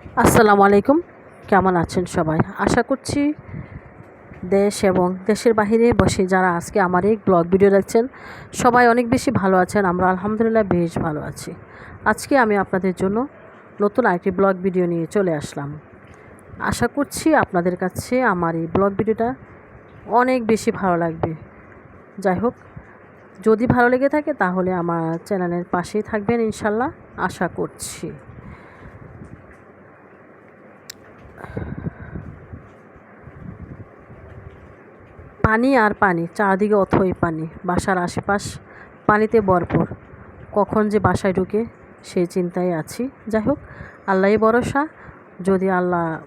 আসসালামু আলাইকুম। কেমন আছেন সবাই? আশা করছি দেশ এবং দেশের বাহিরে বসে যারা আজকে আমার এই ব্লগ ভিডিও দেখছেন, সবাই অনেক বেশি ভালো আছেন, আমরা আলহামদুলিল্লাহ বেশ ভালো আছি। আজকে আমি আপনাদের জন্য নতুন আরেকটি ব্লগ ভিডিও নিয়ে চলে আসলাম। আশা করছি আপনাদের কাছে আমার এই ব্লগ ভিডিওটা অনেক বেশি ভালো লাগবে। যাই হোক, যদি ভালো লেগে থাকে তাহলে আমার চ্যানেলের পাশেই থাকবেন ইনশাল্লাহ, আশা করছি। পানি আর পানি, চারদিকে অথই পানি, বাসার আশেপাশ পানিতে ভরপুর। কখন যে বাসায় ঢুকে সেই চিন্তায় আছি। যাই হোক, আল্লাহই ভরসা, যদি আল্লাহ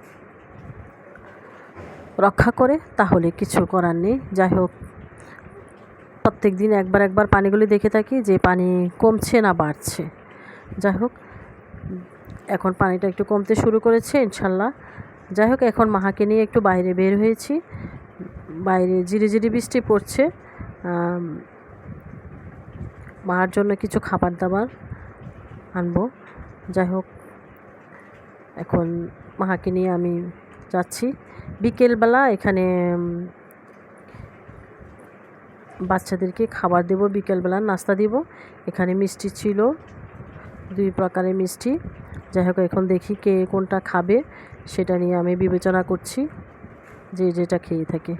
রক্ষা করে, তাহলে কিছু করার নেই। যাই হোক, প্রত্যেক দিন একবার একবার পানিগুলি দেখে থাকি যে পানি কমছে না বাড়ছে। যাই হোক, এখন পানিটা একটু কমতে শুরু করেছে ইনশাল্লাহ। যাই হোক, এখন মাহাকে নিয়ে একটু বাইরে বের হয়েছি। বাইরে জিরি জিরি বৃষ্টি পড়ছে। মার জন্য কিছু খাবার দাবার আনব। যাই হোক, এখন মাহাকে নিয়ে আমি যাচ্ছি। বিকেলবেলা এখানে বাচ্চাদেরকে খাবার দেব, বিকেলবেলা নাস্তা দিব। এখানে মিষ্টি ছিল, দুই প্রকারের মিষ্টি। যাই হোক, এখন দেখি কে কোনটা খাবে, সেটা নিয়ে আমি বিবেচনা করছি, যে যেটা খেয়ে থাকে।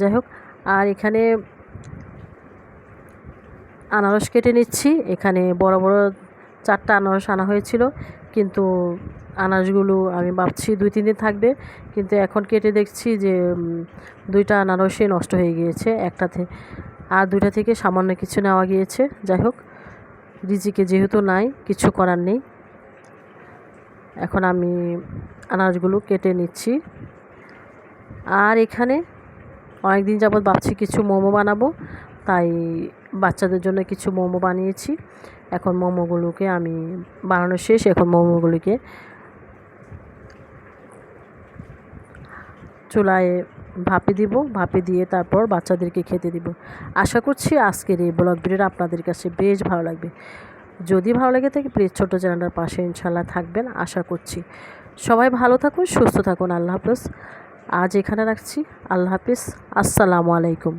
যাই হোক, আর এখানে আনারস কেটে নিচ্ছি। এখানে বড় বড় চারটা আনারস আনা হয়েছিল, কিন্তু আনারসগুলো আমি ভাবছি দুই, তিন দিন থাকবে। কিন্তু এখন কেটে দেখছি যে দুইটা আনারসই নষ্ট হয়ে গিয়েছে একটাতে আর দুইটা থেকে সামান্য কিছু নেওয়া গিয়েছে। যাই হোক, রিজিকে যেহেতু নাই, কিছু করার নেই। এখন আমি আনারসগুলো কেটে নিচ্ছি। আর এখানে অনেকদিন যাবৎ ভাবছি কিছু মোমো বানাবো, তাই বাচ্চাদের জন্য কিছু মোমো বানিয়েছি। এখন মোমোগুলোকে আমি বানানো শেষ, এখন মোমোগুলিকে চুলায় ভাপে দিব, ভাপে দিয়ে তারপর বাচ্চাদেরকে খেতে দিব। আশা করছি আজকের এই ব্লগ ভিডিওটা আপনাদের কাছে বেশ ভালো লাগবে। যদি ভালো লাগে থাকে প্লিজ ছোটো চ্যানেলটার পাশে ইনশাল্লাহ থাকবেন। আশা করছি সবাই ভালো থাকুন, সুস্থ থাকুন। আল্লাহ হাফেজ। আজ এখানে রাখছি। আল্লাহ হাফিজ। আসসালামু আলাইকুম।